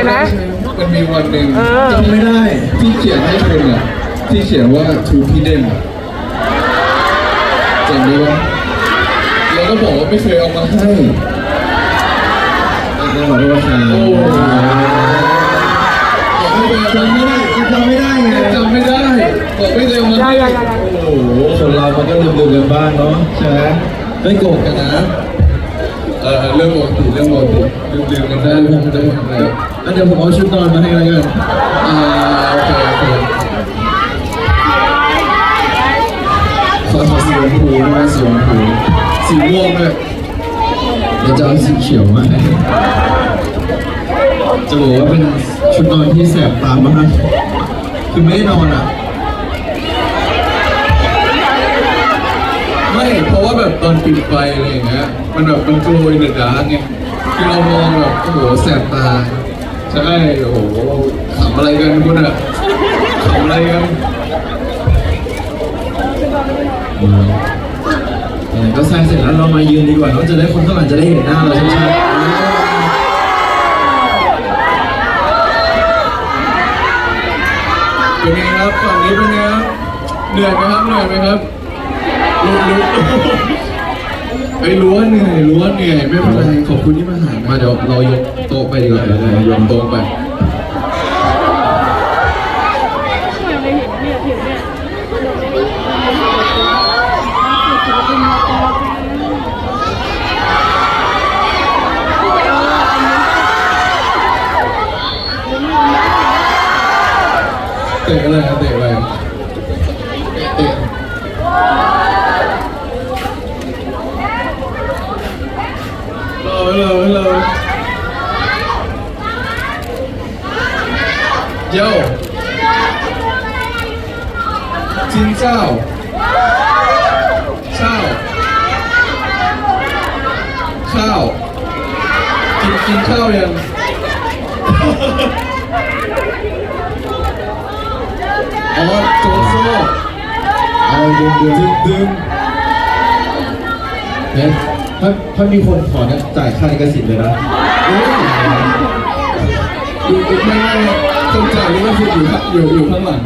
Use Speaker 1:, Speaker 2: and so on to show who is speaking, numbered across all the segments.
Speaker 1: ห็นไหม
Speaker 2: มันมีวันหนึ่ง
Speaker 1: เออ
Speaker 2: จำไม่ได้ที่เขียนให้คุณอะที่เขียนว่าทูพี่เด่นจำได้ปะแล้วก็บอกว่าไม่เคยเอามาให้
Speaker 3: ก็ขอโทษครับ
Speaker 2: โอ้โหบอกไม่เคย
Speaker 3: จำไม่ได้จำไม่ได้ไง
Speaker 2: จำไม่ได้บอกไม่เคยเอามาให้
Speaker 1: ยังยังยัง
Speaker 2: โอ้โห
Speaker 3: คนเรามันก็ลืมๆกันบ้างเนาะใช่ไหมไม่โกรธกันนะ
Speaker 2: เออเรื่องปกติเรื่องปกติลืมๆกันได้ลืมกันได้
Speaker 3: อะเดี๋ยวผมเอาชุดนอนมาให้แล้วกัน
Speaker 2: อ่าโอเคโอเค
Speaker 3: ขอขอสีชมพูด้วยสีชมพู
Speaker 2: สีม่วงด้วย
Speaker 3: เดี๋ยวจะเอาสีเขียวมาให้จะบอกว่าเป็นชุดนอนที่แสบตามากคือไม่ได้นอนอะ
Speaker 2: ตอนปิดไฟอะไรอย่างเงี้ยมันแบบมันโกลยเดอดาร์กไงคือเรามองแบบโอ้โหแสบตาใช่โอ้โหขำอะไรกันคุณอะขำอะไรกัน
Speaker 3: ก็แซงเสร็จแล้วเรามายืนดีกว่าเราจะได้คนข้างหลังจะได้เห็นหน้าเราชัด
Speaker 2: เป็นไงครับฝั่งนี้เป็นไงครับเหนื่อยไหมครับเหนื่อยไหมครับรู้รู้ ไอ้ยรู้ว่าเหนื่อยรู้ว่าเหนื่อยไม่เป็นไรขอบคุณที่มาหามาเดี๋ย
Speaker 3: วเรายกโต๊ะไปดีกว่า
Speaker 2: เดี๋ยวเดี๋ยวโต๊ะไป เตะอะไรนะเตะอะไรเตะฮัลโหลฮัลโหลฮัลโหล โย่จินเจ้าเช้าข้าวกินกินข้าวยังอ๋อโจโซ่
Speaker 3: เอาดึงดึง
Speaker 2: ดึงดึง
Speaker 3: เนี่ยถ้าถ้ามีคนขอเนี่ยจ่ายค่าลิขสิทธิ์เลยนะ
Speaker 2: ดูดูไม่ไม่ คนจ่ายนี่ก็คืออยู่ข้างอยู่อยู่ข้างหลัง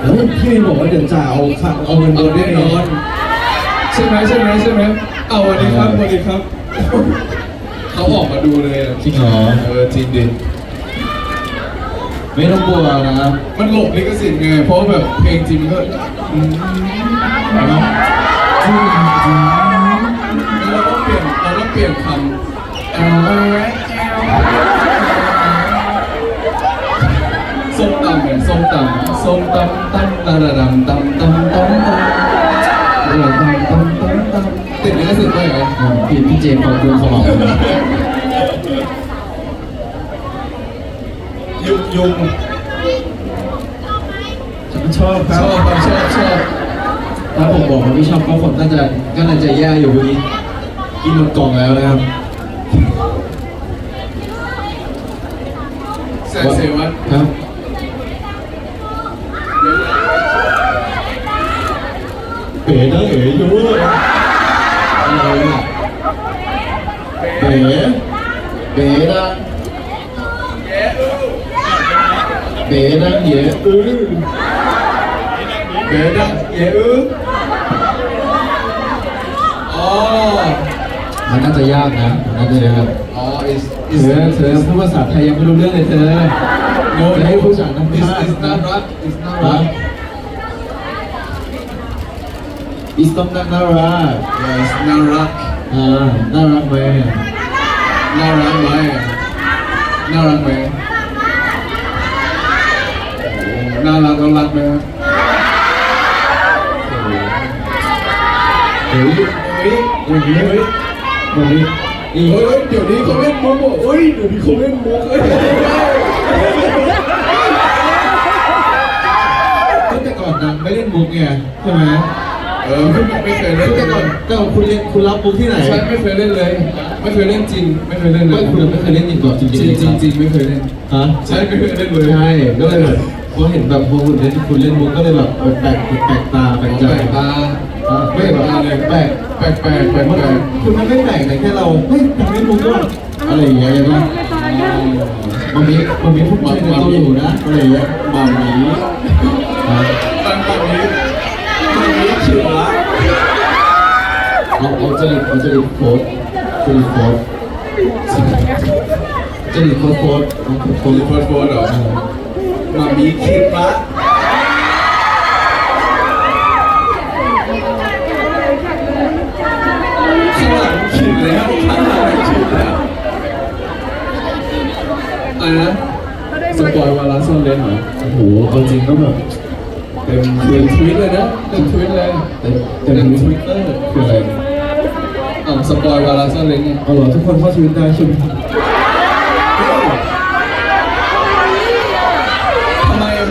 Speaker 3: แล้วพี่เมย์บอกว่าเดี๋ยวจ่ายเอาค่าเอาเงิน
Speaker 2: เอา
Speaker 3: เดือน
Speaker 2: แน่
Speaker 3: แน่
Speaker 2: น
Speaker 3: น
Speaker 2: อ
Speaker 3: อนน
Speaker 2: ใช่ไหมใช่ไหมใช่ไหมเอาวันนี้ครับวันนี้ครับ เขาออกมาดูเลยอะ
Speaker 3: จริงเหรอ
Speaker 2: เออจริงดิ
Speaker 3: ไม่ต้องกลัวนะครับ
Speaker 2: มันหลบลิขสิทธิ์ไงเพราะแบบเพลงจริงก็อืมเราต้องเปลี่ยนเราต้องเปลี่ยนคำ ส้มตำส้มตำตำตะระดำตำตำตำตำตะระดำตำตำตำติดลิขสิทธิ์ไหมเหรอ
Speaker 3: พี่พี่เจมส์ขอบคุณเขาบอก
Speaker 2: ยุงยุง
Speaker 3: ชอบค
Speaker 2: ช
Speaker 3: รับ
Speaker 2: อบชอบชอบ
Speaker 3: ถ้าผมบอกว่าไม่ชอบก็คนน่าจะก็น่าจะแย่อยู่เมื่อกี้กินหมดกล่องแล้วนะครับ
Speaker 2: แสนเสวัต
Speaker 3: ครับเป๋ นะเอ๋อยู่อะไรเนี่ยเป๋เป๋นะเป๋นะเอ๋อื้อ
Speaker 2: เบดังเยอึอ๋อ
Speaker 3: มันน่าจะยากนะมันน่าจะยาก
Speaker 2: อ๋อ is
Speaker 3: เธ
Speaker 2: is
Speaker 3: อเธอพูดภาษาไทยยังไม่รู้เรื่องเลยเธอ
Speaker 2: no
Speaker 3: จะให้ผู้สานน้ำ
Speaker 2: is
Speaker 3: ตา
Speaker 2: is not right is not
Speaker 3: ฮะ
Speaker 2: right
Speaker 3: อิสตัมน่าน่ารัก
Speaker 2: yes น่ารัก
Speaker 3: อ่าน่ารักไหม
Speaker 2: น่ารักไหมน่ารักไหมโอ้น่ารักแล้วรักไหมครับ
Speaker 3: เฮ้ย
Speaker 2: เฮ้ย
Speaker 3: เฮ้ยเฮ้ยวันนี้อี
Speaker 2: เฮ้ยเดี๋ยวนี้เขาเล่นมุกบอกเฮ้ยเดี๋ยวนี้เขาเล่นมุกเฮ้ย
Speaker 3: แต่ก่อนนางไม่เล่นมุกไงใช่ไหม
Speaker 2: เออไม่ไม่เคยเล่น
Speaker 3: แต่ก่อนแต่ก่อนคุณเล่นคุณรับมุกที่ไหน
Speaker 2: ใช่ไม่เคยเล่นเลย ไม่เคยเล่นจริง ไม่เคยเล่นเล
Speaker 3: ก็
Speaker 2: ย
Speaker 3: คุณไม่เคยเล่นจริงก่อนจริง
Speaker 2: จริงจริงจริงไม่เคยเล่น
Speaker 3: ฮะ
Speaker 2: ใช่ไม่เคยเล่นเลย
Speaker 3: ใช่ก็เลยแบบพอเห็นแบบพอคุณเล่นคุณเล่นมุกก็เลยแบบแปลกแปลกตาแปลกใจ
Speaker 2: แปลกตา
Speaker 3: อะไม่แบบแปลก
Speaker 2: แปลกแปลกแปลก
Speaker 3: มัน
Speaker 2: แปลก
Speaker 3: คือมันไม่แปลกแต่แค่เราเฮ้ยทำเล่นมุกด้วยอะไรอย่างเงี้ยใช่ปะ
Speaker 2: อ
Speaker 3: มันมีมันมีพวกมันในตู้อยู่นะอะไรอย่างเงี้ยมามีนะ
Speaker 2: ตั้งตอนนี้ตอนนี้ชื่อละ
Speaker 3: เอาเอาจริตเอาจริตโค้ดจริตโค้ดจริตโค้ดโค้ดเอาโค้ด
Speaker 2: โฟร์โฟร์โฟร์เหรอมามีคิดละข้างหลังขีดแล้วข้างหลังขีดแล้วอะไรนะสปอยวาระซ่อนเล่นเหรอ
Speaker 3: โอ้โหเอาจริงก็แบบ
Speaker 2: เต็มเต็มทวิตเลยนะเต็มทวิตเลย
Speaker 3: เต็ม
Speaker 2: เต็
Speaker 3: เต็
Speaker 2: ม
Speaker 3: ม
Speaker 2: ทวิตเตอร์คืออะไร อ่าสปอยวาระซ่อนเล่นไง
Speaker 3: เอาเหรอทุกคนเข้าชีวิตได้ใช่ไหม
Speaker 2: ทำไมอะ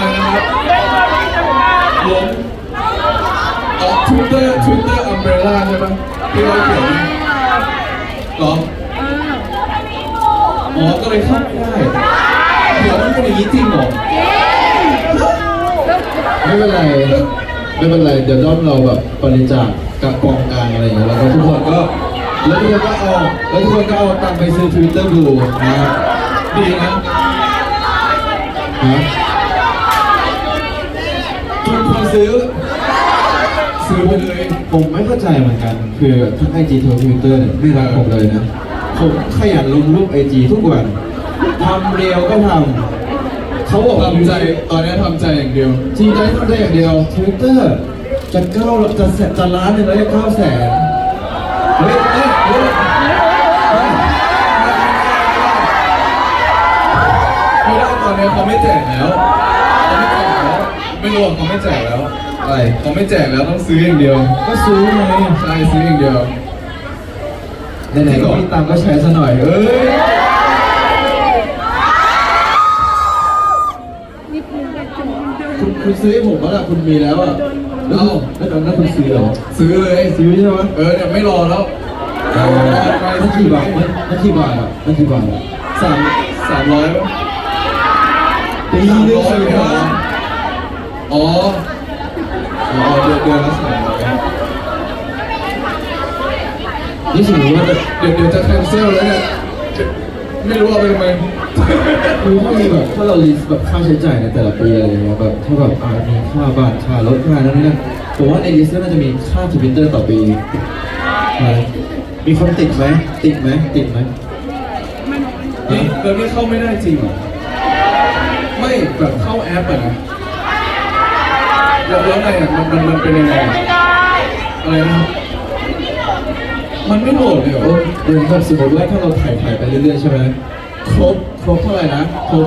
Speaker 2: ไรนะครับล้มอ๋อทวิตเตอร์ทวิตเตอร์อัมเบรล่าใช่ปะที่เราเขียนเหรออ๋อก็เลยเข้าไม่ได้เดี๋ยวมันเป็นอย่างนี้จริงเหรอ
Speaker 3: ไม่เป็นไร ไม่เป็นไร เดี๋ยวด้อมเราแบบบริจาค กับกองกลางอะไรอย่างเงี้ยแล้วก็ทุกคนก็แล้วทุกคนก็เอาแล้วทุกคนก็เอาตังค์ไปซื้อทวิตเตอร์ดูนะครับ
Speaker 2: ดีนะ
Speaker 3: ฮะ
Speaker 2: ทุกคนซื้อ ซื้อไปเลย
Speaker 3: ผมไม่เข้าใจเหมือนกัน คือทั้งไอจีทั้งทวิตเตอร์เนี่ยไม่รักผมเลยนะผมขยันลงรูปไอจีทุกวันทำเรียวก็ทำเขาบอก
Speaker 2: ทำใจตอนนี้ทำใจอย่างเดียว
Speaker 3: จริงใจทำได้อย่างเดียวทวิตเตอร์ จะเก้าจะแสนจะล้านหนึ่งแล้วจะเก้าแสนเฮ้ยเฮ้ยเฮ้ยเฮ้ย
Speaker 2: ไม่ได้ตอนนี้เขาไม่แจกแล้วเขาไม่แจกแล้วไม่รว่าเขาไม่แจกแล้ว
Speaker 3: อะไร
Speaker 2: เขาไม่แจกแล้วต้องซื้ออย่างเดียว
Speaker 3: ก็ซื้อไง
Speaker 2: ใช่ซื้ออย่างเดียว
Speaker 3: ไหนๆก็มีตังก็ใช้ซะหน่อยเอ้ยคุณคุณซื้อให้ผมแล้วล่ะคุณมีแล้วอะ แล้ว
Speaker 2: เอ้า
Speaker 3: แล้วตอนนั้นคุณซื้อเหรอ
Speaker 2: ซื้อเลย
Speaker 3: ซื้อใช่ไหม
Speaker 2: เออเนี่ยไม่รอแล้ว
Speaker 3: เออมันกี่บาทมันมันกี่บาทอะมันกี่บาทอะ
Speaker 2: สามสามร้อย
Speaker 3: ปีนึง
Speaker 2: สาม
Speaker 3: สี่
Speaker 2: ร้อย
Speaker 3: พัน
Speaker 2: อ๋ออ๋อเดือนเดือนละสามร้อย
Speaker 3: นี่สมมติว่าจะ
Speaker 2: เดี๋ยวเดี๋ยวจะแคนเซิลแล้วเนี่ยไม่รู้เอาไปทำไม
Speaker 3: คือถ้ามีแบบถ้าเราลิสต์แบบค่าใช้จ่ายในแต่ละปีอะไรอย่างเงี้ยแบบถ้าแบบอ่ามีค่าบ้านค่ารถค่านั้นนี่ผมว่าในลิสต์น่าจะมีค่าทวิตเตอร์ต่อปีนะมีคนติดไหมติดไหมติดไหม
Speaker 2: นี่แล้วนี่เข้าไม่ได้จริงเหรอไม่แบบเข้าแอปอะนะแล้วแล้วไงอะมันมันมันเป็นยังไงอะอะไรนะมันไม่โหลดเลยเหร
Speaker 3: เอ
Speaker 2: อ
Speaker 3: อเดือนแบบสมมติว่าถ้าเราถ่ายถ่ายไปเรื่อยๆใช่ไหม ครบครบเท่าไหร่นะครบ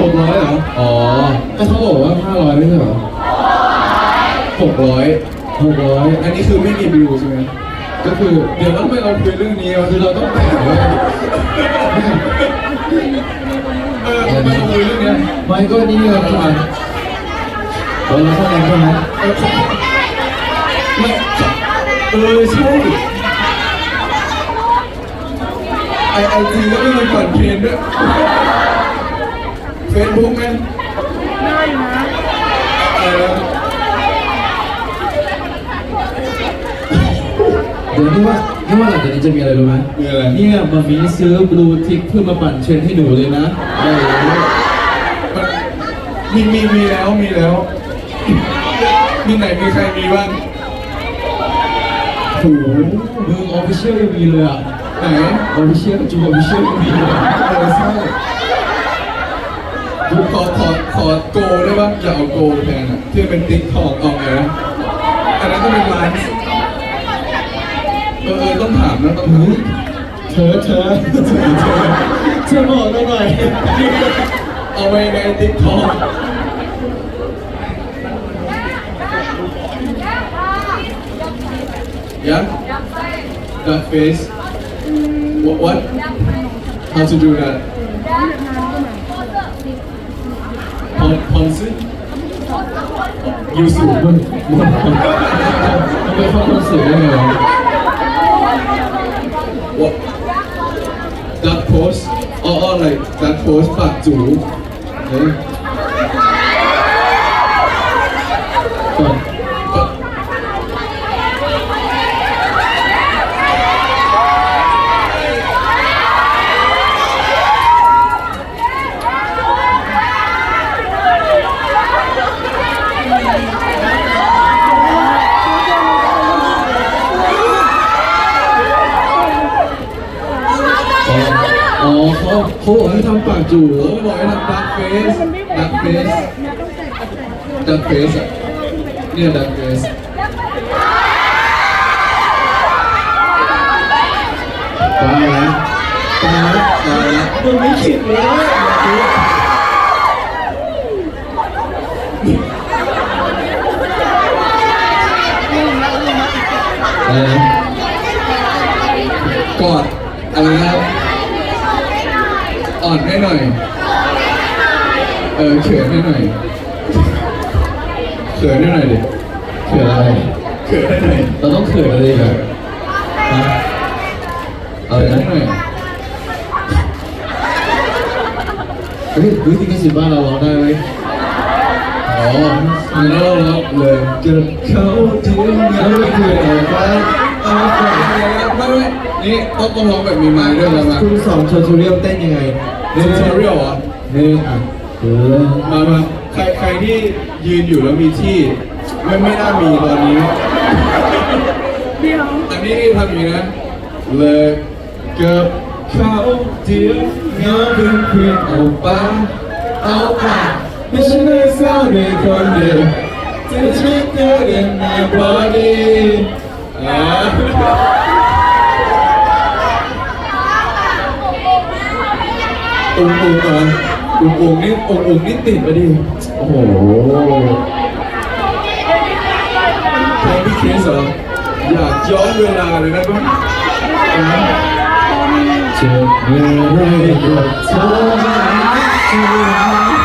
Speaker 3: หกร้อยเหรอ
Speaker 2: อ๋อ
Speaker 3: แต่เขาบอกว่าห้าร้อยไม่ใช่เหรอ
Speaker 2: หกร้อย
Speaker 3: หกร้อย
Speaker 2: อันนี้คือไม่มีวิวใช่ไหม
Speaker 3: ก็คือ
Speaker 2: เดี๋ยวต้องไปเราคุยเรื่องนี้วะ
Speaker 3: คือเราต้องแบ่งไว้
Speaker 2: เออทำไมเราคุยเรื่องเนี้ย
Speaker 3: ไม่ก็นี่ไงทุกวันเราเราเท่านั้นใช่ไหม
Speaker 2: เออไม่เออใช่ ไอไอจีก็ไม่มีปั่นเทรนด้วยเฟซบุ๊กไง
Speaker 1: ได้นะ
Speaker 2: อะไรนะ
Speaker 3: เดี๋ยวนี่ว่านี่ว่าหลังจากนี้จะมีอะไรรู้ไหม
Speaker 2: มีอะไร
Speaker 3: เนี่ยมามีซื้อบลูทิกเพื่อมาปั่นเทรนให้หนูเลยนะได้เลย
Speaker 2: มันมีมีมีแล้วมีแล้ว มีไหนมีใครมีบ้าง
Speaker 3: โอ้โหมึงออฟฟิเชียลยังมีเลยอะ
Speaker 2: ไหน
Speaker 3: ออฟฟิเชียลจูออฟฟิเชียลยังมีเอะ
Speaker 2: เอใช่ดูขอขอขอโกได้ปะอย่าเอาโกแทนอะที่เป็นติ๊กทอกเอาไงนะอันนั้นก็เป็นไลน์เออเออต้องถามนะต้องถาม
Speaker 3: เธอเธอเธอเธอเธอบอกเราหน่อย
Speaker 2: เอาไปในติ๊กทอกยัง Duck face what what how to do that พอนพอนซิยูสุ
Speaker 3: มันมันทำไมเข้าคอนเสิร์ตได้ไงวะ
Speaker 2: what duck pose อ๋ออ๋อ like duck pose ปากจูเฮ้ย
Speaker 3: ก่อน
Speaker 2: ปาก
Speaker 3: เขาเขาบอกให้ทำปากจู
Speaker 2: เขาบอกให้ทำดักเฟสดักเฟสดักเฟสอะเนี่ยดักเฟส
Speaker 3: ตายแล้วตายแล้ว
Speaker 2: ตายแล้ว
Speaker 3: มันไม่คิดเลยอะไรนะ
Speaker 2: กอดอะไรนะครับ อ่อนให้หน่อย เออเขินให้หน่อยเขินให้หน่อยดิ
Speaker 3: เขินอะไร
Speaker 2: เขินให้หน่อย
Speaker 3: เราต้องเขินอะไรกันฮะเอา
Speaker 2: เขิน
Speaker 3: เลย
Speaker 2: ให้
Speaker 3: นะ
Speaker 2: หน่อย
Speaker 3: เฮ้ยเฮ้ยที่กสิบ้านเราร้องได้ไหม
Speaker 2: อ๋องั้นเราเราเลยเกิดเขาทิ้งเราไม่เคยออกไปเอาไปไม่ไม่นี่ต้องต้องร้องแบบมีไม้ด้วยแล้วมา
Speaker 3: คุณสอนโชว์ทูเรียลเต้นยังไง
Speaker 2: เล่นเทอรียลเหรอ
Speaker 3: หนึ่งอะเออ
Speaker 2: มามาใครใครที่ยืนอยู่แล้วมีที่ ไม่ไม่น่ามีตอนนี้อันนี้ทำอย่างนี้นะเลยเกิดเขาเดียวเงาเป็นเพียงเอาไปเอาไปไม่ใช่ไม่เศร้าในคนเดียวจะช่วยเธอเองในบอดี้อ่า องค์องค์อะองค์องค์นี่องค์องค์นี่ติดมาดิ
Speaker 3: โอ้โห
Speaker 2: พลงพี่เคสเหรออยากย้อนเวลาเลยนะก็นะ
Speaker 3: เจ็บเมื่อไรก็โทรหาเธอ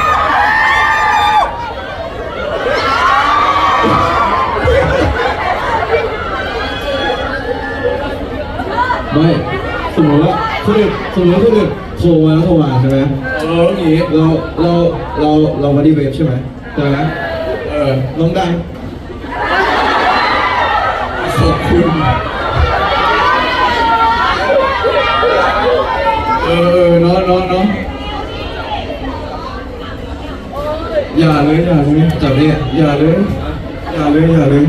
Speaker 3: ไม่สมมติว่าคนอื่นสมมติว่าคนอื่น โทรมาแล้วโทรมาใช่ไหม
Speaker 2: เอออย่างงี้
Speaker 3: เราเราเราเรามาดีเวฟใช่ไหมใช่ไหม
Speaker 2: เออ
Speaker 3: น้องดัง
Speaker 2: ขอบคุณเออเออเนาะเนาะเนาะอย่าเลยอย่าเลย
Speaker 3: จับเนี่ย
Speaker 2: อย่าเลยอย่าเลยอย่าเลย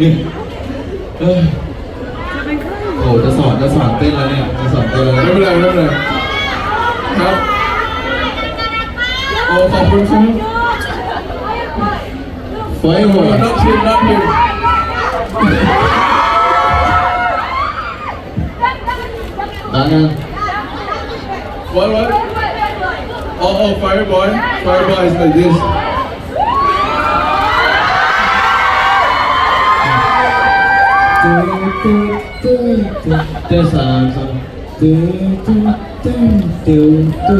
Speaker 3: นี่เออ โอ้จะสอนจะสอนเต้นแล้วเนี่ยจะสอนเต้นแล้ว
Speaker 2: ไม่
Speaker 3: เนี่ย
Speaker 2: เป็นไรไม่เป็นไรครับโอ้ขอบคุณครับ
Speaker 3: ไฟหัว
Speaker 2: นับพิมนับพิม
Speaker 3: ดังนะ
Speaker 2: What what Oh oh fireboy fireboy is like this
Speaker 3: Tê sờ sờ Tê tê tê tê tê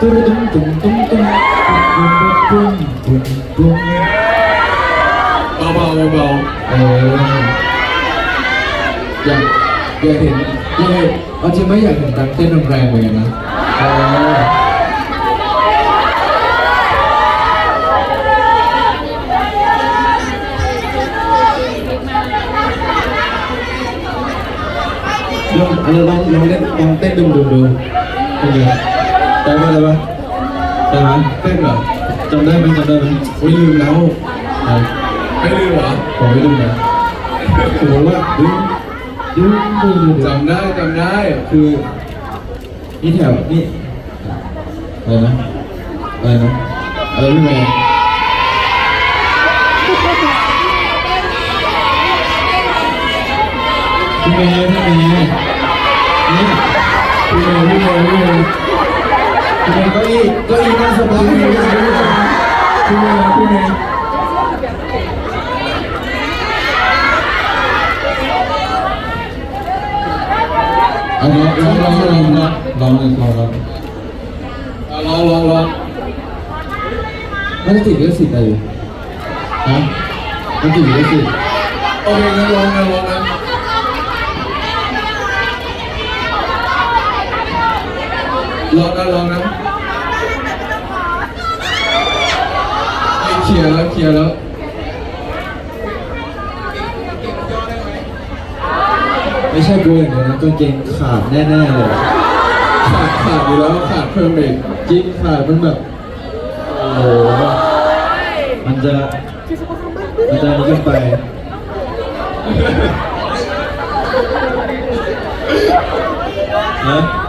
Speaker 3: Tê tê tê tê tê tê Bao bao bao bao Ờ Dạ Giờ thì Giờ thì Anh chị mới giờ hiện tại tên đồng ràng vậy nè Ờ ลองลองลองเล่นลองเต้นดูดูดูเป็นได้ไหมได้ไหมได้ไหม
Speaker 2: เต้นเหรอ
Speaker 3: จำได้ไหมจำได้ไหม
Speaker 2: โอ้ยลืมแล้วไม่ลืมเหรอ
Speaker 3: ผมไม่รู้นะสมมติว่าดึงดึงดึงดึง
Speaker 2: จำได้จำได้
Speaker 3: คือนี่แถวนี่อะไรนะอะไรนะอะไรพี่แมนพี่แมนพี่แมน นี่
Speaker 2: พี่เมย์พี่เมย์พี่เมย์
Speaker 3: พี่แมนเก็อีก็อีนั่งสบายพี่แมนพี่แมนพี่แมนเอาลองลองลองลองลองลองลองลอง
Speaker 2: ลองลองลองไมั
Speaker 3: นจะติดลิขสิทธิ์อะไรฮะไมันติดลิขสิทธิ์
Speaker 2: โอเคงั้นลองนะลองนะ ลองนะลองนะม่เคลียร์แล้วเคลียร์แล้ว
Speaker 3: ไม่ใช่กูอย่างเดียวนะกางเกงขาดแน่ๆเลย
Speaker 2: ขาดขาดอยู่แล้วขาดเพิ่มอีก
Speaker 3: จริงขาดมันแบบโอ้โหมันจะมันจะนี้กันไปฮะ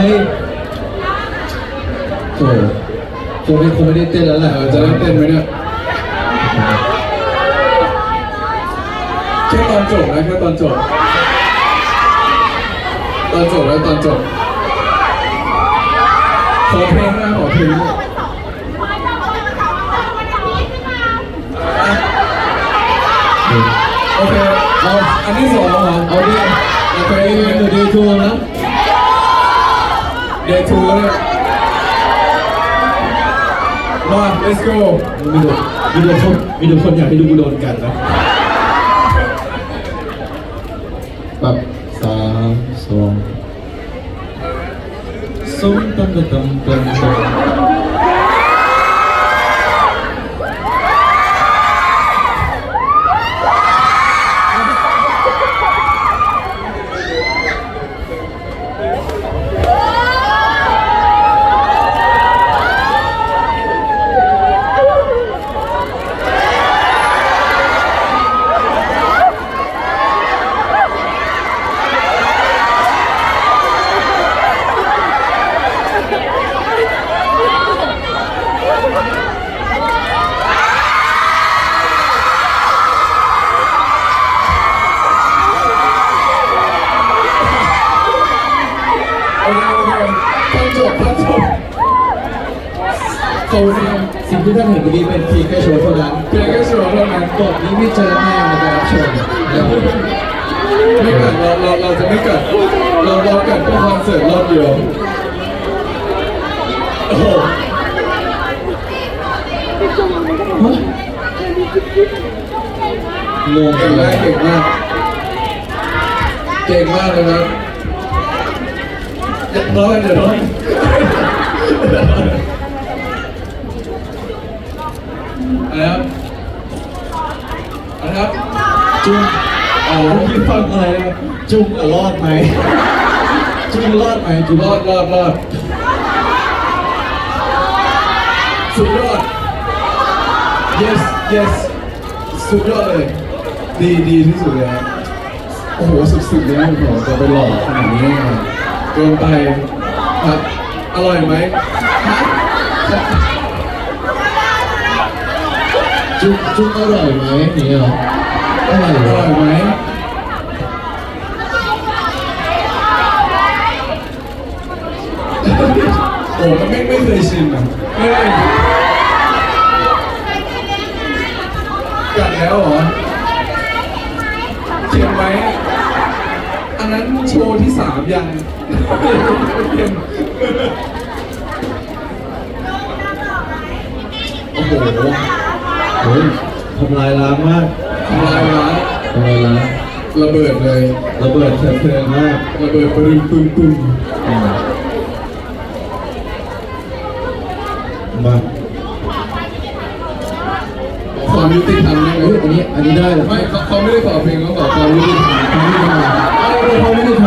Speaker 3: โอ้ตัวนี้คงไม่ได้เต้นแล้วแหละ
Speaker 2: จะได้เต้นไหมเนี่ยแค่ตอนจบนะแค่ตอนจบ ตอนจบแล้วตอนจบ ขอเพลงนะขอเพลงโอเคเอาอันนี้สองเหรอ
Speaker 3: เอาดิ
Speaker 2: เอา
Speaker 3: ไปดูดีดูนะ
Speaker 2: เดย์ทูเลยมา let's go
Speaker 3: มีแต่มีแต่คนมีแต่คนอยากให้ดูกูโดนกันนะแบบสามสองส้มตำตำตำตำตำ
Speaker 2: โอเคโอเคตอนจบตอนจบโซเซียม
Speaker 3: สิ่งที่ท่าน เห็นเมื่อกี้เป็นเพียงแค่โชว์เท่านั้น
Speaker 2: เพียงแค่โชว์เท่านั้น
Speaker 3: บทนี้ไม่เจอแน่ในการรับชมแล้ว
Speaker 2: ไม่กัดเราเราเราจะไม่กัดเราเรากัดแค่คอนเสิร์ตรอบเดียวโอ้โห
Speaker 3: งง
Speaker 2: เก่งมากเก่งมากเก่งมากเลยนะเดี๋ยวร้อยเดี๋ยวร้อย อะไรครับอะไรครับ
Speaker 3: จุ้ง
Speaker 2: อ๋อ
Speaker 3: พี่ฟังอะไรนะจุ้งอะรอดไหมจุ้งรอดไหมจุ้ง
Speaker 2: ร
Speaker 3: ร
Speaker 2: อ
Speaker 3: อ
Speaker 2: ด
Speaker 3: ด
Speaker 2: รอดรอดสุดยอด yes yes สุดยอดเลย ดีดีที่สุดเลยครับโอ้โหสุดๆเลยนะผมจะไปหลอกขนาดนี้อะเกินไปครับอร่อยไหมฮะ
Speaker 3: จุ้งจุ้งอร่อยไหมนี่เหรออร่อย
Speaker 2: อ
Speaker 3: เหร
Speaker 2: ร่
Speaker 3: อ
Speaker 2: อยไหมโอ้มันไม่ไม่เคยชิมอะไม่ได้กัดแล้วเหรอเขียนไหมอันนั้นโชว์ที่สามยังเขียนโอ้โห
Speaker 3: โอ้ยทำลายล้างมาก
Speaker 2: ทำลายร้าน
Speaker 3: ทำลายล้าง
Speaker 2: ระเบิดเลย
Speaker 3: ระเบิดเถิดเทิงมาก
Speaker 2: ระเบิดปรึมปึ้มปึ้ม
Speaker 3: อืมมา
Speaker 2: ความยุติธรรมได้ไหม
Speaker 3: เฮ้ยอันนี้อันนี้ได้เหรอ
Speaker 2: ไม่เขาเขาไม่ได้ขอเพลงเขาขอความยุติธรรม
Speaker 3: เขาไม่ได้ทำอะไรเขาไม่ได้ท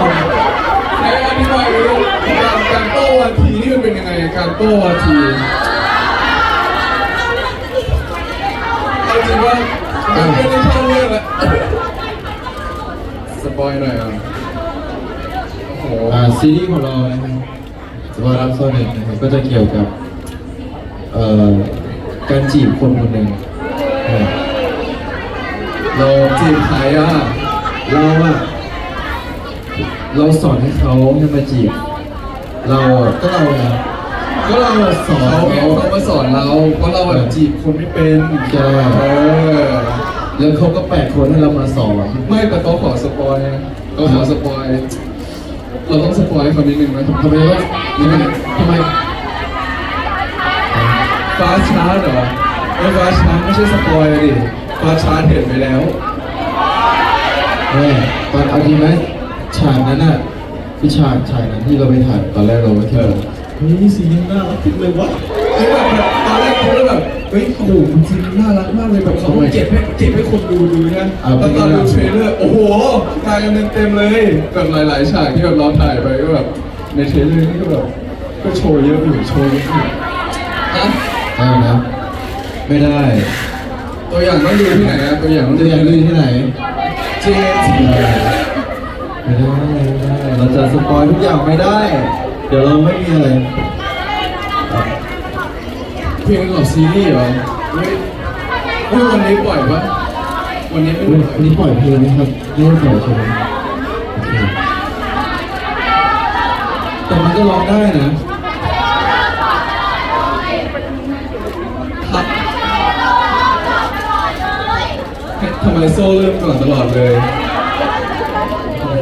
Speaker 2: ไหนอธิบายดูการการโต้วาทีนี่มันเป็นยังไงการโต้วาทีเอาจริงว่า มันไม่ได้เข้าเรื่องละสปอยหน่อยอะโอ้โห
Speaker 3: อ่าซีรีส์ของเรานะครับสวารับโซเน็ตนะครับก็จะเกี่ยวกับเอ่อการจีบคนคนหนึ่งเออเรา
Speaker 2: จีบใครอะ
Speaker 3: เราอะเราสอนให้เขาให้มาจีบ เราอะก็เราไงก็เราอะสอน
Speaker 2: เขา
Speaker 3: เขา
Speaker 2: เขามาสอนเราเพราะเราแบบจีบคนไม่เป็น
Speaker 3: ใช่
Speaker 2: เออ
Speaker 3: แล้วเขาก็แปลกคนให้เรามาสอน
Speaker 2: ไม่แต่เขาขอสปอยเขาขอสปอย เราต้องสปอยให้เขานิดนึงไหม
Speaker 3: ทำไมว่าทำไมทำไม
Speaker 2: ฟ้าชาร์จเหรอไม่ฟ้าชาร์จไม่ใช่สปอยดิฟ้าชาร์จเห็นไปแล้ว
Speaker 3: แม่ตอนเอาจริงไหมฉากนั้นอะที่ฉากฉากนั้นที่เราไปถ่ายตอนแรกเราไปเที่ยวเฮ้ยสีน่ารักจังเลยวะ
Speaker 2: เฮ้ยแบบแบบตอนแรกเขาแบบเฮ้ยโอ้โหจริงๆน่ารักมากเลยแบบเขาเก็บให้เก็บให้คนดูดูนะแล้วตอนดูเทรลเลอร์โอ้โหตายกันเต็มๆเลยแบบหลายๆฉากที่แบบเราถ่ายไปก็แบบในเทรลเลอร์นี่ก็แบบก็โชว์เยอะอยู่โชว์เยอะอยู่ฮะ
Speaker 3: ได้นะไม่ได้
Speaker 2: ตัวอย่างต้องดูที่ไหนอะตัวอย่างต้อง
Speaker 3: จะ
Speaker 2: ดู
Speaker 3: อยากดูที่ไหน
Speaker 2: จริง
Speaker 3: ไม่ได้ไม่ได้ไม่ได้เราจะสปอยทุกอย่างไม่ได้ เดี๋ยวเราไม่มีอะไร
Speaker 2: เพลงประกอบซีรีส์เหรอเฮ้ยเฮ้ยวันนี้ปล่อยปะวันนี้ไม่
Speaker 3: วัน
Speaker 2: ปล่อย
Speaker 3: นี้ปล่อยเพลงไหมครับไม่ได้ปล่อยใช่ไหมโอเคแต่มันก็ร้องได้นะ
Speaker 2: ครับทำไมโซ่เริ่มก่อนตลอดเลย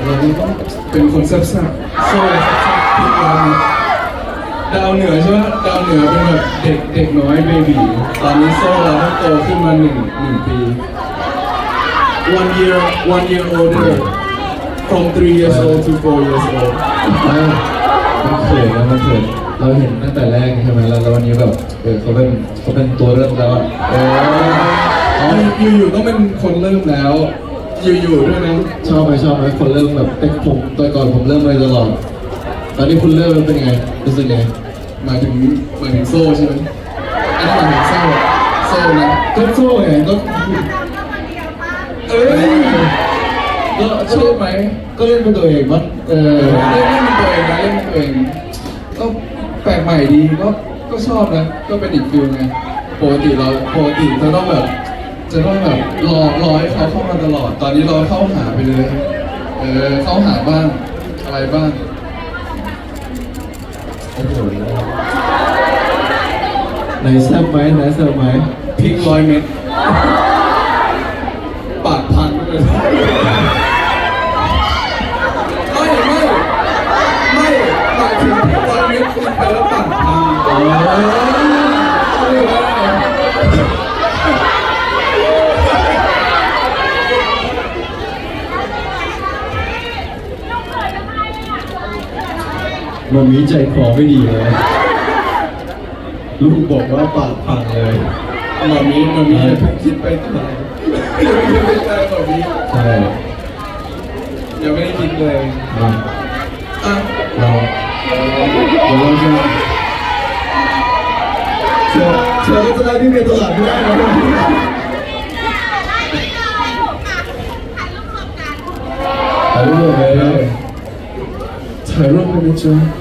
Speaker 2: เรานี่ต้องเป็นคนแซ่บๆโซ่แซ่บๆที่เราเนี่ย ดาวเหนือใช่ไหมดาวเหนือเป็นแบบเด็กเด็กน้อยเบบีตอนนี้โซ่เราต้องโตขึ้นมาหนึ่งหนึ่งปี one year one year older from three years old to four years old
Speaker 3: ไม่มันเขินนะมันเขินเราเห็นตั้งแต่แรกใช่ไหมแล้วแล้ววันนี้แบบเออเขาเป็นเขาเป็นตัวเริ่มแล้วอะ
Speaker 2: เอออ๋ออยู่ๆต้องเป็นคนเริ่มแล้ว อยู่ๆด้วยนะ
Speaker 3: ชอบไหมชอบไหมคนเริ่มแบบเป็นผมตัวก่อนผมเริ่มมาตลอด ตอนนี้คุณเริ่มแล้วเป็นยังไงรู้สึกไง
Speaker 2: หมายถึงหมายถึงโซ่ใช่ไหมอันนี้หมายถึงโซ่โซ่นะ
Speaker 3: ก็โซ่ไงก็
Speaker 2: เอ้ยก็ชอบไหม
Speaker 3: ก็เล่นเป็นตัวเองมั้งเออ
Speaker 2: เล่นเล่นเป็นตัวเองนะเล่นเป็นตัวเองก็แปลกใหม่ดีก็ก็ชอบนะก็เป็นอีกฟิลไงปกติเราปกติจะต้องแบบจะต้องแบบรอรอให้เขาเข้ามาตลอด ตอนนี้เราเข้าหาไปเลย เออเข้าหาบ้างอะไรบ้าง
Speaker 3: โอ้โหไหนแซ่บไหมไหนแซ่บไหม
Speaker 2: พริกร้อยเม็ดปากพันเลยไม่ไม่ไม่หมายถึงพริกร้อยเม็ดกินไปแล้วปากพัน
Speaker 3: โอ้ย มันมีใจคอไม่ดีเลย ลูกบอกว่าปากพังเลย
Speaker 2: หมอมีหมอมีอย่าเพิ่งคิดไปไกลอย่าเพิ่งคิดไปไกลหมอมี
Speaker 3: ใช่
Speaker 2: ยังไม่ได้คิดเลย
Speaker 3: มา
Speaker 2: อะ
Speaker 3: เราเดี๋ยวเราจะเชื่อเชื่อก็จะได้ที่เป็นตลาดไม่ได้นะถ่ายรูปเลย
Speaker 2: ถ่ายรูปกันไหมจ๊ะ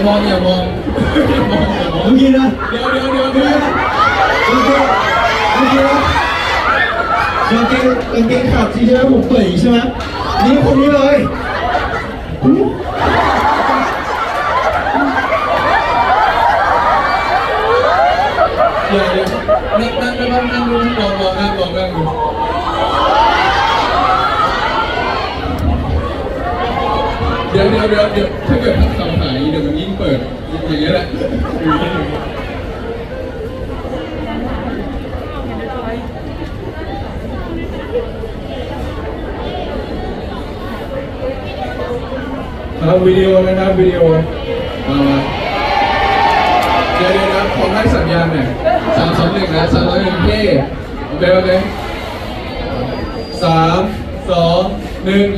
Speaker 2: า
Speaker 3: มองอ
Speaker 2: ย่ามองอย่ามองอย่ามอง
Speaker 3: เมื่อกี้นะ
Speaker 2: เดี๋ยวเดี๋ยวเดี๋ยวเดี๋ยว
Speaker 3: เมื่อกี้เมื่อกี้นะกางเกงกางเกงขาดสีใช่ไหมผมเปิดอีกใช่ไหมนี่คนนี้เลย
Speaker 2: เดี๋ยวเดี๋ยวนั่งนั่งนั่งนั่งดูลองลองนั่งลองนั่งดูเดี๋ยวเดี๋ยวเดี๋ยวเดี๋ยวถ้าเกิดทำ อย่างเงี้ยแหละอยู่ที่หนึ่งครับวิดีโอนะครับวิดีโอมามาเดี๋ยวเดี๋ยวนะขอให้สัญญาณหน่อยสามสองหนึ่งนะสามสองหนึ่งเท่โอเคโอเคสามสองหนึ่ง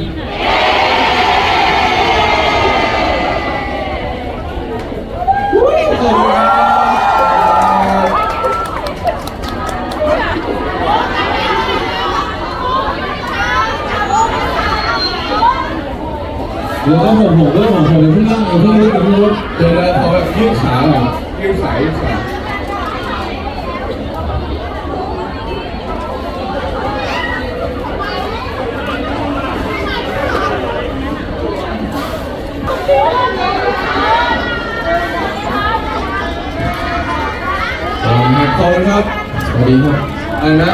Speaker 3: แล้วก็ผมผมด้วยผมผมเพิ่นั่งเพิ่งลุกเพิ่งลุก
Speaker 2: เดี๋ยวนะขอแบบยืดขาหน่อยยืดขายืดขาขอบคุณครับ
Speaker 3: สวัสดีครับ
Speaker 2: อะไรนะ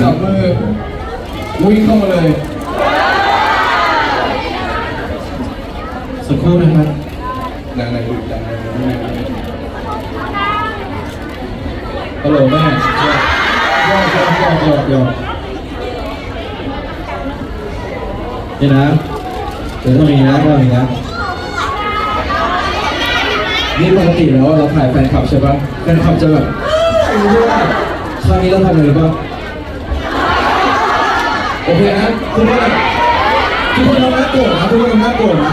Speaker 2: จับมือวิ่งเข้ามาเลย
Speaker 3: สักครู่นะครับ
Speaker 2: ดังไหนดูดังไหนดูดังไหน
Speaker 3: ฮัลโหลแม่ยอดยอดยอดยอดยอดนี่นะเดี๋ยวต้องมีนะต้องมีนะนี่ปกติแล้วเราถ่ายแฟนคลับใช่ปะแฟนคลับจะแบบคราวนี้เราทำอะไรรู้ปะโอเคนะทุกคนอะทุกคนทำหน้าโกรธนะทุกคนทำหน้าโกรธนะ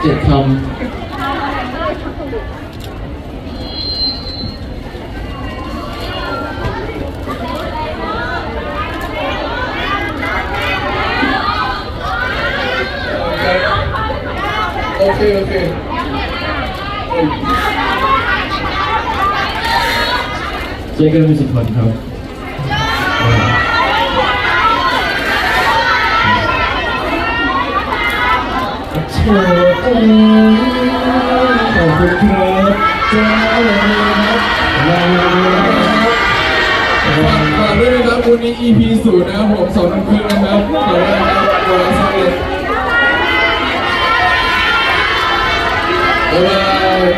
Speaker 3: เจ็ดคำ
Speaker 2: โอเค โอเค
Speaker 3: เจอกันเป็นสิบคนครับ อเชิญเอ้ยขอบคุณครับจ้าเลยครับ
Speaker 2: ฝากด้วยนะครับวันนี้ EP ศูนย์นะครับผมสองทุ่มครึ่งนะครับขอบคุณครับวอลสักเลยบ๊ายบาย